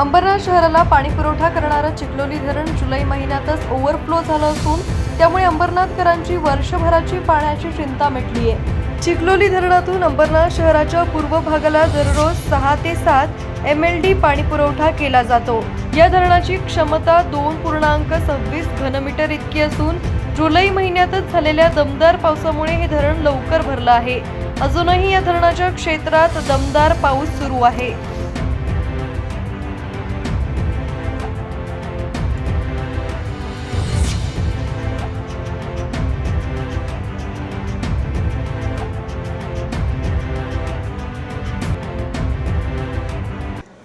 अंबरनाथ शहराला पाणी पुरवठा करणारं चिखलोली धरण जुलै महिन्यातच ओव्हरफ्लो झालं असून त्यामुळे अंबरनाथकरांची वर्षभराची पाण्याची चिंता मिटली आहे. चिखलोली धरणातून अंबरनाथ शहराच्या पूर्व भागाला दररोज सहा ते सात एम एल डी पाणी पुरवठा केला जातो. या धरणाची क्षमता दोन पूर्णांक सव्वीस घनमीटर इतकी असून जुलै महिन्यातच झालेल्या दमदार पावसामुळे हे धरण लवकर भरलं आहे. अजूनही या धरणाच्या क्षेत्रात दमदार पाऊस सुरू आहे.